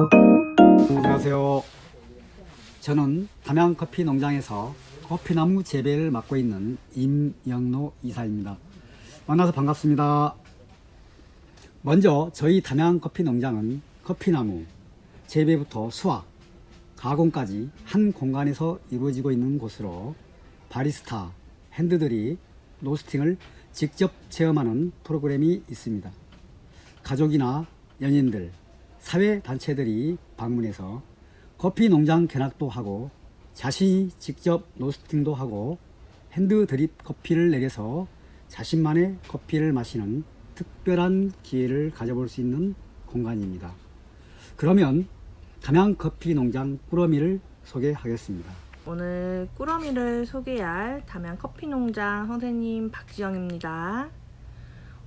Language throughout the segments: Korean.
안녕하세요. 저는 담양커피 농장에서 커피나무 재배를 맡고 있는 임영로 이사입니다. 만나서 반갑습니다. 먼저 저희 담양커피 농장은 커피나무 재배부터 수확, 가공까지 한 공간에서 이루어지고 있는 곳으로 바리스타, 핸드들이 로스팅을 직접 체험하는 프로그램이 있습니다. 가족이나 연인들, 사회 단체들이 방문해서 커피 농장 견학도 하고 자신이 직접 로스팅도 하고 핸드 드립 커피를 내려서 자신만의 커피를 마시는 특별한 기회를 가져볼 수 있는 공간입니다. 그러면 담양 커피 농장 꾸러미를 소개하겠습니다. 오늘 꾸러미를 소개할 담양 커피 농장 선생님 박지영입니다.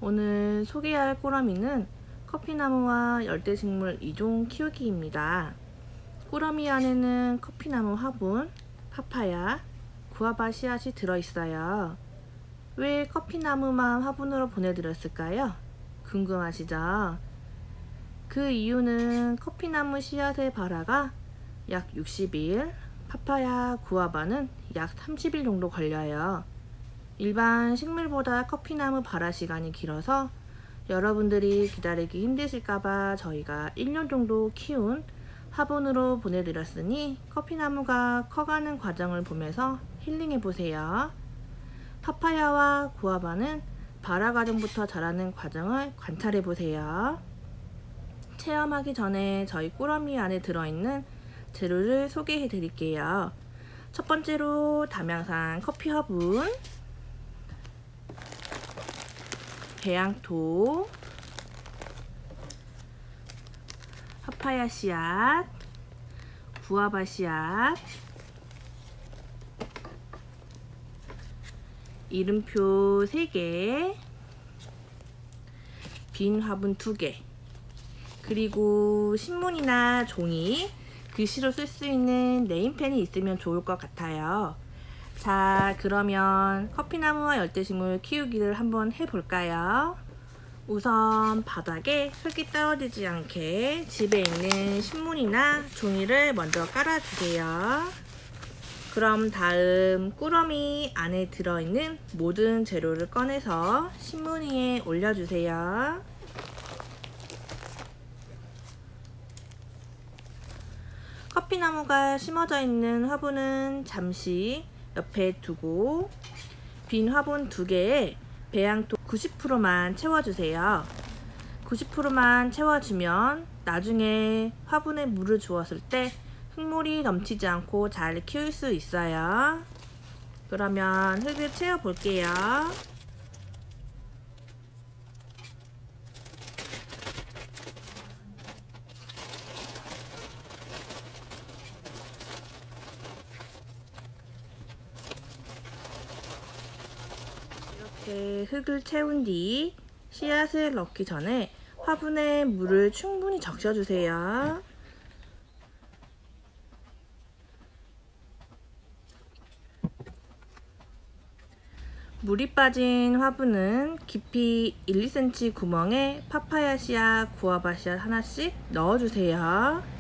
오늘 소개할 꾸러미는 커피나무와 열대식물 이종 키우기입니다. 꾸러미 안에는 커피나무 화분, 파파야, 구아바 씨앗이 들어있어요. 왜 커피나무만 화분으로 보내드렸을까요? 궁금하시죠? 그 이유는 커피나무 씨앗의 발화가 약 60일, 파파야 구아바는 약 30일 정도 걸려요. 일반 식물보다 커피나무 발화 시간이 길어서 여러분들이 기다리기 힘드실까봐 저희가 1년 정도 키운 화분으로 보내드렸으니 커피나무가 커가는 과정을 보면서 힐링해보세요. 파파야와 구아바는 발화 과정부터 자라는 과정을 관찰해보세요. 체험하기 전에 저희 꾸러미 안에 들어있는 재료를 소개해 드릴게요. 첫 번째로 담양산 커피 화분, 배양토, 파파야 씨앗, 구아바 씨앗, 이름표 3개, 빈 화분 2개, 그리고 신문이나 종이, 글씨로 쓸 수 있는 네임펜이 있으면 좋을 것 같아요. 자, 그러면 커피나무와 열대식물 키우기를 한번 해볼까요? 우선 바닥에 흙이 떨어지지 않게 집에 있는 신문이나 종이를 먼저 깔아주세요. 그럼 다음 꾸러미 안에 들어있는 모든 재료를 꺼내서 신문 위에 올려주세요. 커피나무가 심어져 있는 화분은 잠시 옆에 두고 빈 화분 두 개에 배양토 90%만 채워주세요. 90%만 채워주면 나중에 화분에 물을 주었을 때 흙물이 넘치지 않고 잘 키울 수 있어요. 그러면 흙을 채워 볼게요. 이렇게 흙을 채운 뒤 씨앗을 넣기 전에 화분에 물을 충분히 적셔주세요. 물이 빠진 화분은 깊이 1, 2cm 구멍에 파파야 씨앗, 구아바 씨앗 하나씩 넣어주세요.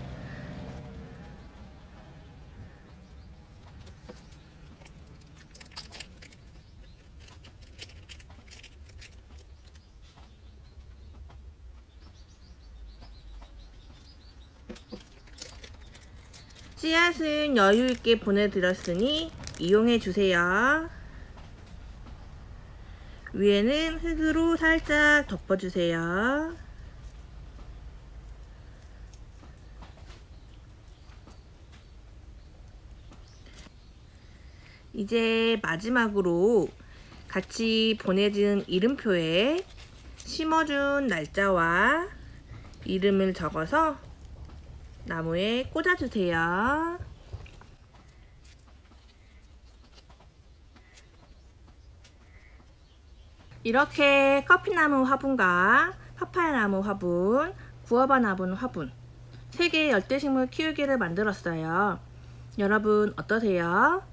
씨앗은 여유 있게 보내드렸으니 이용해 주세요. 위에는 흙으로 살짝 덮어주세요. 이제 마지막으로 같이 보내준 이름표에 심어준 날짜와 이름을 적어서 나무에 꽂아주세요. 이렇게 커피나무 화분과 파파야나무 화분, 구아바 나무 화분, 세 개의 열대식물 키우기를 만들었어요. 여러분 어떠세요?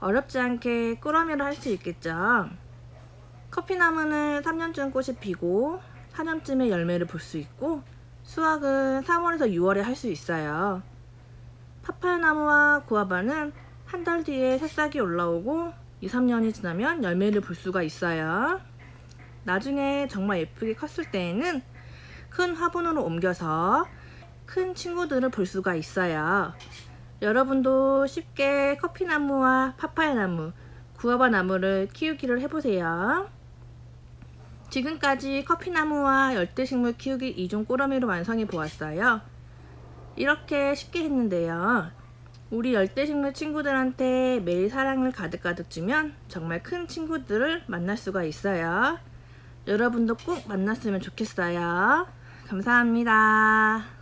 어렵지 않게 꾸러미를 할 수 있겠죠? 커피나무는 3년쯤 꽃이 피고 4년쯤에 열매를 볼 수 있고 수확은 3월에서 6월에 할 수 있어요. 파파야 나무와 구아바는 한 달 뒤에 새싹이 올라오고 2, 3년이 지나면 열매를 볼 수가 있어요. 나중에 정말 예쁘게 컸을 때에는 큰 화분으로 옮겨서 큰 친구들을 볼 수가 있어요. 여러분도 쉽게 커피나무와 파파야 나무, 구아바 나무를 키우기를 해보세요. 지금까지 커피나무와 열대식물 키우기 2종 꼬러미로 완성해 보았어요. 이렇게 쉽게 했는데요. 우리 열대식물 친구들한테 매일 사랑을 가득가득 주면 정말 큰 친구들을 만날 수가 있어요. 여러분도 꼭 만났으면 좋겠어요. 감사합니다.